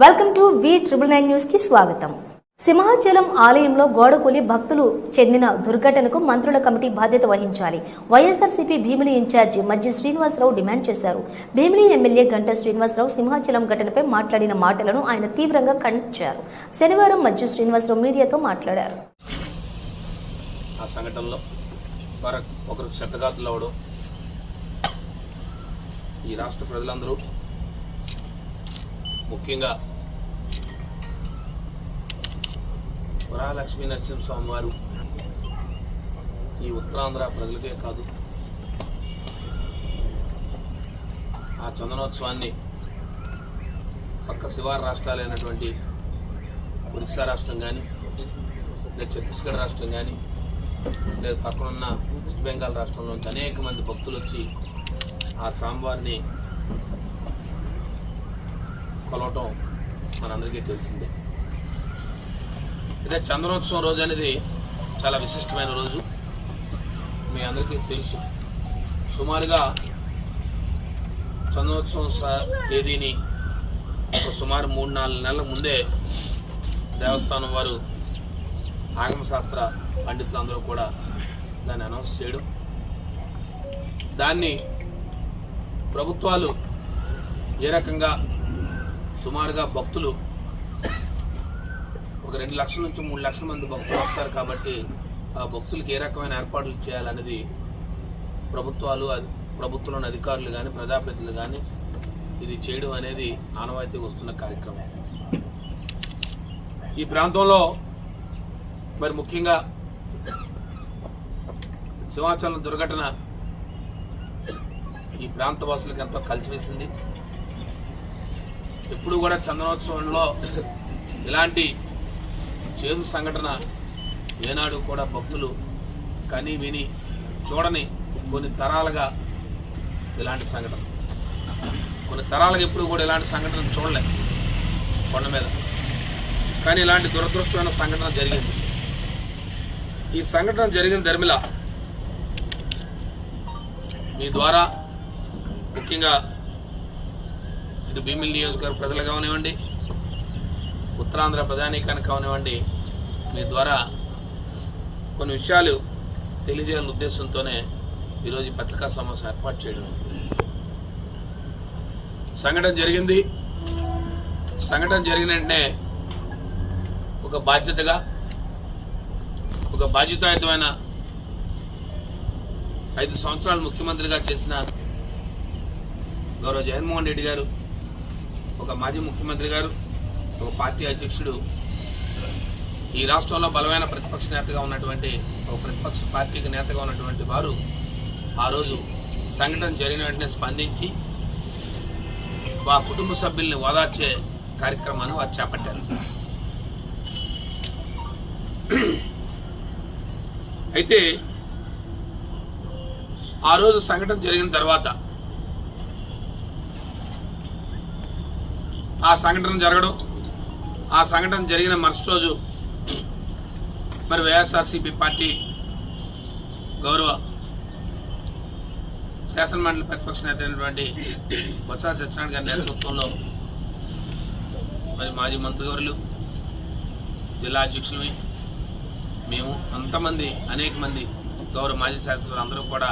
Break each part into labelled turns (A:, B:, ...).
A: Welcome to V triple nine న్యూస్కి స్వాగతం. సింహాచలం ఆలయంలో గోడకూలి భక్తులు చెందిన దుర్ఘటనకు మంత్రుల కమిటీ బాధ్యత వహించాలి. వైఎస్ఆర్సీపీ భీమిలి ఇన్ఛార్జి మధ్య శ్రీనివాసరావు డిమాండ్ చేశారు. భీమిలి ఎమ్మెల్యే గంట శ్రీనివాసరావు సింహాచలం ఘటనపై మాట్లాడిన మాటలను ఆయన తీవ్రంగా ఖండించారు. శనివారం మధ్య శ్రీనివాసరావు మీడియాతో మాట్లాడారు.
B: ఆ సంఘటనలో ఒకరు క్షతగాతులు ఈ రాష్ట్ర ప్రజలందరూ ముఖ్యంగా వరాలక్ష్మీ నరసింహస్వామి వారు ఈ ఉత్తరాంధ్ర ప్రజలకే కాదు. ఆ చందనోత్సవాన్ని పక్క శివారు రాష్ట్రాలైనటువంటి ఒరిస్సా రాష్ట్రం కానీ లేదా ఛత్తీస్గఢ్ రాష్ట్రం కానీ లేదా పక్కనున్న వెస్ట్ బెంగాల్ రాష్ట్రంలో అనేక మంది భక్తులు వచ్చి ఆ సాంబార్ని కొలవటం మనందరికీ తెలిసిందే. ఇదే చంద్రోత్సవం రోజు అనేది చాలా విశిష్టమైన రోజు. మీ అందరికీ తెలుసు. సుమారుగా చంద్రోత్సవం తేదీని ఒక సుమారు మూడు నాలుగు నెలల ముందే దేవస్థానం వారు ఆగమశాస్త్ర పండితులందరూ కూడా దాన్ని అనౌన్స్ చేయడం. దాన్ని ప్రభుత్వాలు ఏ రకంగా సుమారుగా భక్తులు ఒక రెండు లక్షల నుంచి మూడు లక్షల మంది భక్తులు వస్తారు కాబట్టి ఆ భక్తులకు ఏ రకమైన ఏర్పాట్లు చేయాలనేది ప్రభుత్వాలు ప్రభుత్వంలోని అధికారులు కానీ ప్రజాప్రతినిధులు కానీ ఇది చేయడం అనేది ఆనవాయితీ వస్తున్న కార్యక్రమం. ఈ ప్రాంతంలో మరి ముఖ్యంగా సింహాచలం దుర్ఘటన ఈ ప్రాంత వాసులకు ఎంతో కలిసివేసింది. ఎప్పుడు కూడా చందనోత్సవంలో ఇలాంటి చేదు సంఘటన ఏనాడు కూడా భక్తులు కని విని చూడని కొన్ని తరాలుగా ఇలాంటి సంఘటన. కొన్ని తరాలుగా ఎప్పుడు కూడా ఇలాంటి సంఘటన చూడలే కొండ మీద. కానీ ఇలాంటి దురదృష్టమైన సంఘటన జరిగింది. ఈ సంఘటన జరిగిన ధర్మిల మీ ద్వారా ముఖ్యంగా ఇటు భీమిలి నియోజకవర్గ ప్రజలు కావనివ్వండి ఉత్తరాంధ్ర ప్రధానికానికి కావనివ్వండి మీ ద్వారా కొన్ని విషయాలు తెలియజేయాలనే ఉద్దేశంతోనే ఈరోజు ఈ పత్రికా సమావేశం ఏర్పాటు చేయడం సంఘటన జరిగింది. సంఘటన జరిగిన వెంటనే ఒక బాధ్యతగా ఒక బాధ్యతాయుతమైన ఐదు సంవత్సరాలు ముఖ్యమంత్రిగా చేసిన గౌరవ జగన్మోహన్ రెడ్డి గారు ఒక మాజీ ముఖ్యమంత్రి గారు ఒక పార్టీ అధ్యక్షుడు ఈ రాష్ట్రంలో బలమైన ప్రతిపక్ష నేతగా ఉన్నటువంటి ఒక ప్రతిపక్ష పార్టీకి నేతగా ఉన్నటువంటి వారు ఆ రోజు సంఘటన జరిగిన వెంటనే స్పందించి మా కుటుంబ సభ్యుల్ని ఓదార్చే కార్యక్రమాన్ని వారు చేపట్టారు. అయితే ఆ రోజు సంఘటన జరిగిన తర్వాత ఆ సంఘటన జరగడం ఆ సంఘటన జరిగిన మరుసటి రోజు మరి వైఎస్ఆర్సీపీ పార్టీ గౌరవ శాసనమండలి ప్రతిపక్ష నేత అయినటువంటి బొత్స సత్యనారాయణ గారి నేతృత్వంలో మరి మాజీ మంత్రివర్యులు జిల్లా అధ్యక్షులవి మేము అంతమంది అనేక మంది గౌరవ మాజీ శాసనసభ్యులు అందరూ కూడా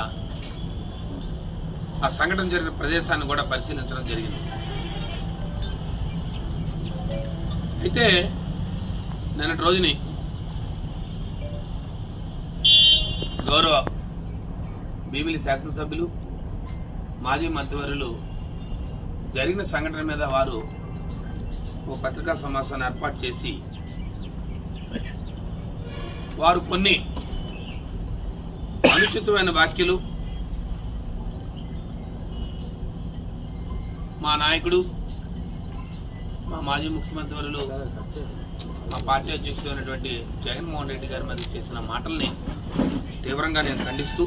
B: ఆ సంఘటన జరిగిన ప్రదేశాన్ని కూడా పరిశీలించడం జరిగింది. అయితే నిన్నటి రోజుని గౌరవ భీమిలి శాసనసభ్యులు మాజీ మంత్రివర్యులు జరిగిన సంఘటన మీద వారు ఒక పత్రికా సమావేశాన్ని ఏర్పాటు చేసి వారు కొన్ని అనుచితమైన వ్యాఖ్యలు మా నాయకుడు మా మాజీ ముఖ్యమంత్రి వర్యులు మా పార్టీ అధ్యక్షుడు అయినటువంటి జగన్మోహన్ రెడ్డి గారి మీద చేసిన మాటల్ని తీవ్రంగా నేను ఖండిస్తూ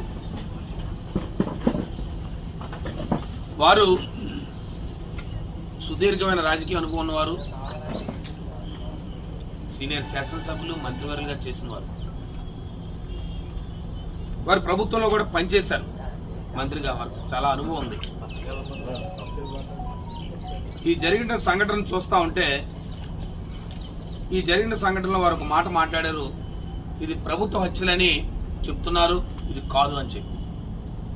B: వారు సుదీర్ఘమైన రాజకీయ అనుభవం ఉన్నవారు సీనియర్ శాసనసభ్యులు మంత్రివర్యులుగా చేసిన వారు. వారు ప్రభుత్వంలో కూడా పనిచేశారు. మంత్రిగా వారు. చాలా అనుభవం ఉంది. ఈ జరిగిన సంఘటన చూస్తూ ఉంటే ఈ జరిగిన సంఘటనలో వారు ఒక మాట మాట్లాడారు. ఇది ప్రభుత్వ హత్యలని చెప్తున్నారు ఇది కాదు అని చెప్పి.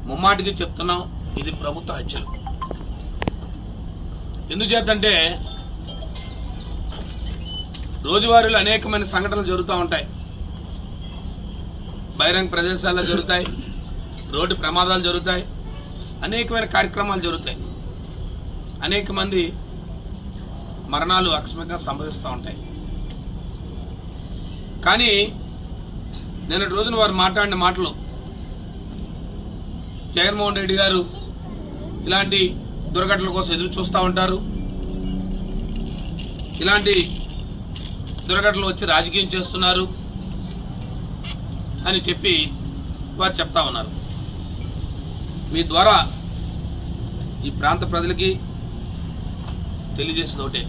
B: ముమ్మాటికి చెప్తున్నాం ఇది ప్రభుత్వ హత్యలు. ఎందుచేతంటే రోజువారీలో అనేకమైన సంఘటనలు జరుగుతూ ఉంటాయి. బహిరంగ ప్రదేశాల్లో జరుగుతాయి రోడ్డు ప్రమాదాలు జరుగుతాయి అనేకమైన కార్యక్రమాలు జరుగుతాయి. అనేక మంది మరణాలు అకస్మికంగా సంభవిస్తూ ఉంటాయి. కానీ నిన్నటి రోజున వారు మాట్లాడిన మాటలు జగన్మోహన్ రెడ్డి గారు ఇలాంటి దుర్ఘటనల కోసం ఎదురు చూస్తూ ఉంటారు. ఇలాంటి దుర్ఘటనలు వచ్చి రాజకీయం చేస్తున్నారు అని చెప్పి వారు చెప్తా ఉన్నారు. మీ ద్వారా ఈ ప్రాంత ప్రజలకి తెలియజేసిన ఒకటే.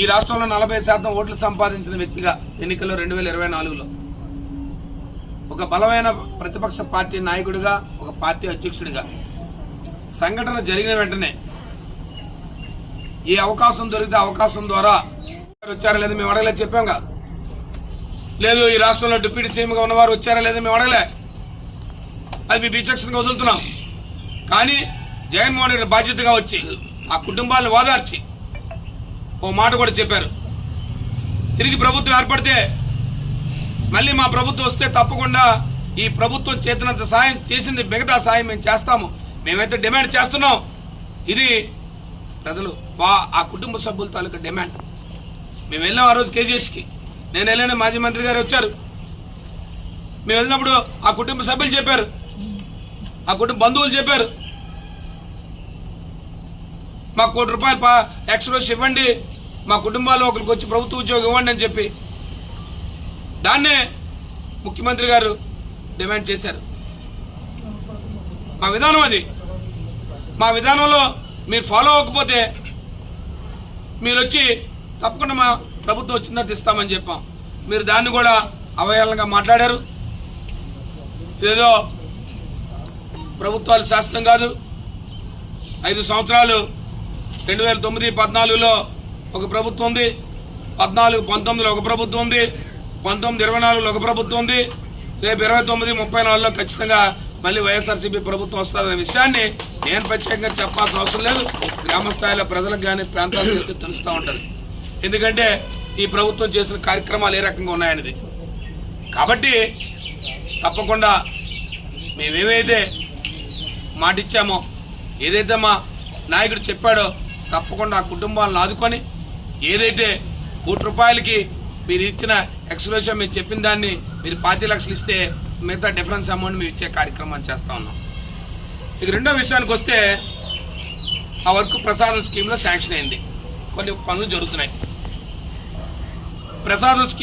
B: ఈ రాష్ట్రంలో నలభై శాతం ఓట్లు సంపాదించిన వ్యక్తిగా ఎన్నికల్లో రెండు వేల ఇరవై నాలుగులో ఒక బలమైన ప్రతిపక్ష పార్టీ నాయకుడిగా ఒక పార్టీ అధ్యక్షుడిగా సంఘటన జరిగిన వెంటనే ఈ అవకాశం దొరికితే అవకాశం ద్వారా వచ్చారా లేదా మేము అడగలేదు చెప్పాం కదా. లేదు ఈ రాష్ట్రంలో డిప్యూటీ సీఎంగా ఉన్నవారు వచ్చారా లేదా మేము అడగలే. అది మీ విచక్షణగా వదులుతున్నాం. కానీ జగన్మోహన్ రెడ్డి బాధ్యతగా వచ్చి ఆ కుటుంబాలను ఓదార్చి ఓ మాట కూడా చెప్పారు. తిరిగి ప్రభుత్వం ఏర్పడితే మళ్ళీ మా ప్రభుత్వం వస్తే తప్పకుండా ఈ ప్రభుత్వం చేతినంత సాయం చేసింది మిగతా సాయం మేము చేస్తాము. మేమైతే డిమాండ్ చేస్తున్నాం. ఇది ప్రజలు వా ఆ కుటుంబ సభ్యుల తాలూకా డిమాండ్. మేము వెళ్ళాం ఆ రోజు కేజీహెచ్కి. నేను వెళ్ళాను మాజీ మంత్రి గారు వచ్చారు. మేము వెళ్ళినప్పుడు ఆ కుటుంబ సభ్యులు చెప్పారు. ఆ కుటుంబ బంధువులు చెప్పారు. మాకు కోటి రూపాయలు పా ఎక్స్ట్రోస్ ఇవ్వండి. మా కుటుంబాల్లో ఒకరికి వచ్చి ప్రభుత్వ ఉద్యోగం ఇవ్వండి అని చెప్పి. దాన్నే ముఖ్యమంత్రి గారు డిమాండ్ చేశారు. మా విధానం అది. మా విధానంలో మీరు ఫాలో అవ్వకపోతే మీరు వచ్చి తప్పకుండా మా ప్రభుత్వం వచ్చిందని ఇస్తామని చెప్పాం. మీరు దాన్ని కూడా అవహేళనగా మాట్లాడారు. ఏదో ప్రభుత్వాలు శాస్త్రం కాదు. ఐదు సంవత్సరాలు రెండు వేల తొమ్మిది పద్నాలుగులో ఒక ప్రభుత్వం ఉంది. పద్నాలుగు పంతొమ్మిదిలో ఒక ప్రభుత్వం ఉంది. పంతొమ్మిది ఇరవై నాలుగులో ఒక ప్రభుత్వం ఉంది. రేపు ఇరవై తొమ్మిది ముప్పై నాలుగులో ఖచ్చితంగా మళ్ళీ వైఎస్ఆర్సీపీ ప్రభుత్వం వస్తుందనే విషయాన్ని నేను ప్రత్యేకంగా చెప్పాల్సిన అవసరం లేదు. గ్రామ స్థాయిలో ప్రజలకు కానీ ప్రాంతాలకు తెలుస్తూ ఉంటుంది. ఎందుకంటే ఈ ప్రభుత్వం చేసిన కార్యక్రమాలు ఏ రకంగా ఉన్నాయనేది. కాబట్టి తప్పకుండా మేమేమైతే మాటిచ్చామో ఏదైతే మా నాయకుడు చెప్పాడో తప్పకుండా ఆ కుటుంబాలను ఆదుకొని ఏదైతే కోటి రూపాయలకి మీరు ఇచ్చిన ఎక్స్ప్రెషన్ మీరు చెప్పిన దాన్ని మీరు పాతి లక్షలు ఇస్తే మిగతా డిఫరెన్స్ అమౌంట్ మేము ఇచ్చే కార్యక్రమాన్ని చేస్తా ఉన్నాం. ఇక రెండో విషయానికి వస్తే ఆ వర్క్ ప్రసాదం స్కీమ్లో శాంక్షన్ అయింది. కొన్ని పనులు జరుగుతున్నాయి. ప్రసాదం స్కీమ్